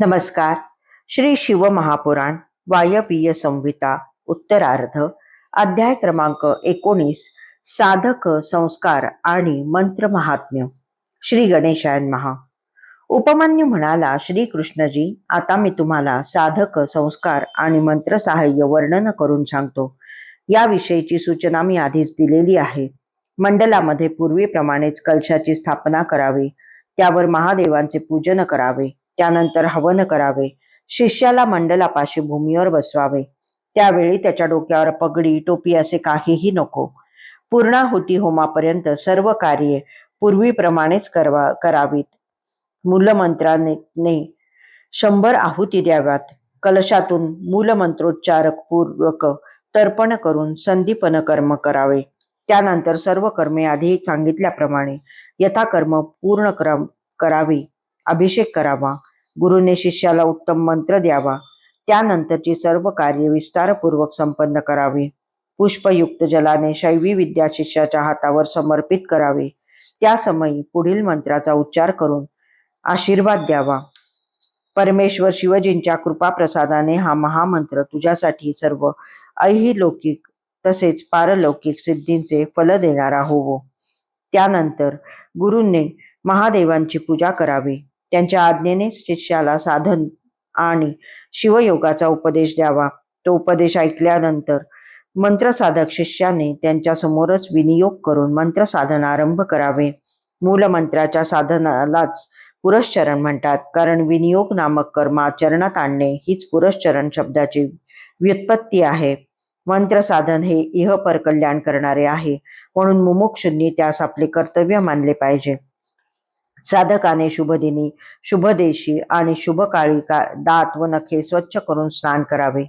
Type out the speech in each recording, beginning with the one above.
नमस्कार. श्री शिवमहापुराण वायवीय संहिता उत्तरार्ध अध्याय क्रमांक एकोणीस साधक संस्कार आणि मंत्र महात्म्य. श्री गणेशायन महा उपमान्य म्हणाला श्रीकृष्णजी आता मी तुम्हाला साधक संस्कार आणि मंत्र सहाय्य वर्णन करून सांगतो. याविषयीची सूचना मी आधीच दिलेली आहे. मंडलामध्ये पूर्वीप्रमाणेच कलशाची स्थापना करावी. त्यावर महादेवांचे पूजन करावे. त्यानंतर हवन करावे. शिष्याला मंडलापाशी भूमीवर बसवावे. त्यावेळी त्याच्या डोक्यावर पगडी टोपी असे काहीही नको. पूर्णाहुती होमापर्यंत सर्व कार्ये पूर्वीप्रमाणेच करवा करावीत. मूलमंत्राने शंभर आहुती द्याव्यात. कलशातून मूलमंत्रोच्चारक पूर्वक तर्पण करून संदीपन कर्म करावे. त्यानंतर सर्व कर्मे आधी सांगितल्याप्रमाणे यथाकर्म पूर्ण क्रम करावी. अभिषेक करावा. गुरुने शिष्याला उत्तम मंत्र द्यावा. त्यानंतरची सर्व कार्य विस्तारपूर्वक संपन्न करावे. पुष्पयुक्त जलाने शैवी विद्या शिष्याच्या हातावर समर्पित करावे. त्या समयी पुढील मंत्राचा उच्चार करून आशीर्वाद द्यावा. परमेश्वर शिवजींच्या कृपाप्रसादाने हा महामंत्र तुझ्यासाठी सर्व ऐहिलौकिक तसेच पारलौकिक सिद्धींचे फल देणारा होवो. त्यानंतर गुरूंनी महादेवांची पूजा करावी. त्यांच्या आज्ञेने शिष्याला साधन आणि शिवयोगाचा उपदेश द्यावा. तो उपदेश ऐकल्यानंतर मंत्रसाधक शिष्याने त्यांच्या समोरच विनियोग करून मंत्रसाधन आरंभ करावे. मूलमंत्राच्या साधनालाच पुरश्चरण म्हणतात. कारण विनियोग नामक कर्म आचरणात आणणे हीच पुरश्चरण शब्दाची व्युत्पत्ती आहे. मंत्रसाधन हे इहपर कल्याण करणारे आहे. म्हणून मुमुक्षुंनी त्यास आपले कर्तव्य मानले पाहिजे. साधकाने शुभदिनी शुभदेशी आणि शुभकाळी का दात व नखे स्वच्छ करून स्नान करावे.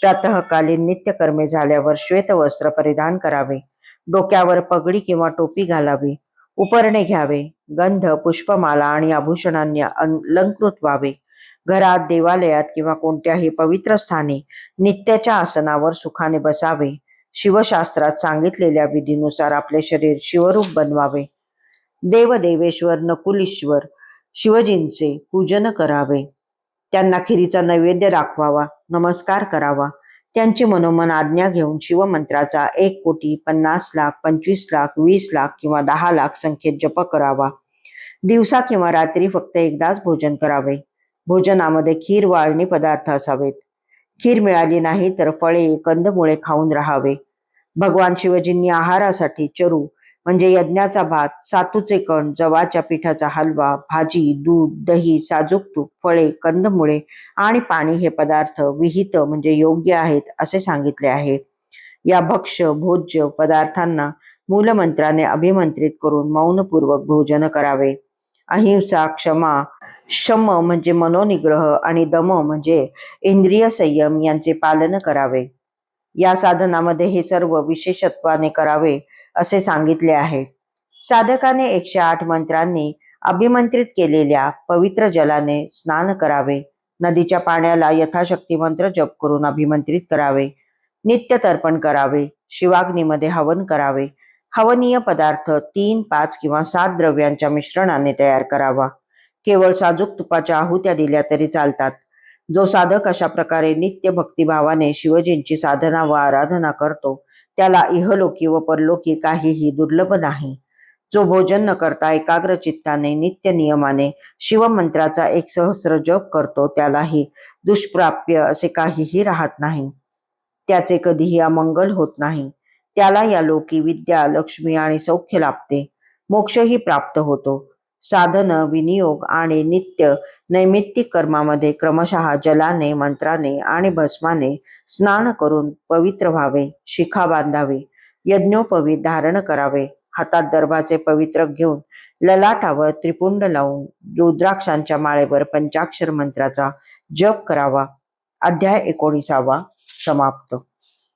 प्रातःकालीन नित्यकर्मे झाल्यावर श्वेत वस्त्र परिधान करावे. डोक्यावर पगडी किंवा टोपी घालावी. उपरणे घ्यावे. गंध पुष्पमाला आणि आभूषणांनी अलंकृत व्हावे. घरात देवालयात किंवा कोणत्याही पवित्र स्थानी नित्याच्या आसनावर सुखाने बसावे. शिवशास्त्रात सांगितलेल्या विधीनुसार आपले शरीर शिवरूप बनवावे. देवदेवेश्वर नकुलीश्वर शिवजींचे पूजन करावे. त्यांना खिरीचा नैवेद्य दाखवावा नमस्कार करावा. त्यांची मनोमन आज्ञा घेऊन शिवमंत्राचा एक कोटी पन्नास लाख पंचवीस लाख वीस लाख किंवा दहा लाख संख्येत जप करावा. दिवसा किंवा रात्री फक्त एकदाच भोजन करावे. भोजनामध्ये खीर वाळणी पदार्थ असावेत. खीर मिळाली नाही तर फळे कंदमुळे खाऊन राहावे. भगवान शिवजींनी आहारासाठी चरू म्हणजे यज्ञाचा भात सातूचे कण जवाच्या पिठाचा हलवा भाजी दूध दही साजूक तूप फळे कंदमुळे आणि पाणी हे पदार्थ विहित म्हणजे योग्य आहेत असे सांगितले आहे. या भक्ष्य भोज्य पदार्थांना मूलमंत्राने अभिमंत्रित करून मौनपूर्वक भोजन करावे. अहिंसा क्षमा शम म्हणजे मनोनिग्रह आणि दम म्हणजे इंद्रिय संयम यांचे पालन करावे. या साधनामध्ये हे सर्व विशेषत्वाने करावे. असे सांगितले आहे. साधकाने एकशे आठ मंत्रांनी अभिमंत्रित केलेल्या पवित्र जलाने स्नान करावे. नदीच्या पाण्याला यथाशक्ती मंत्र जप करून अभिमंत्रित करावे. नित्य तर्पण करावे. शिवाग्नीमध्ये हवन करावे. हवनीय पदार्थ तीन पाच किंवा सात द्रव्यांच्या मिश्रणाने तयार करावा. केवळ साजूक तुपाच्या आहुत्या दिल्या तरी चालतात. जो साधक अशा प्रकारे नित्य भक्तिभावाने शिवजींची साधना व आराधना करतो त्याला इहलोकी व परलोकी काहीही दुर्लभ नाही. जो भोजन न करता एकाग्र चित्ताने नित्य नियमाने शिवमंत्राचा एक सहस्र जप करतो त्यालाही दुष्प्राप्य असे काहीही राहत नाही. त्याचे कधीही अमंगल होत नाही. त्याला या लोकी विद्या लक्ष्मी आणि सौख्य लाभते. मोक्षही प्राप्त होतो. साधन विनियोग आणि नित्य नैमित्तिक कर्मामध्ये क्रमशः जलाने मंत्राने आणि भस्माने स्नान करून पवित्र व्हावे शिखा बांधावे यज्ञोपवीत धारण करावे हातात दर्भाचे पवित्र घेऊन ललाटावर त्रिपुंड लावून रुद्राक्षांच्या माळेवर पंचाक्षर मंत्राचा जप करावा. अध्याय एकोणीसावा समाप्त.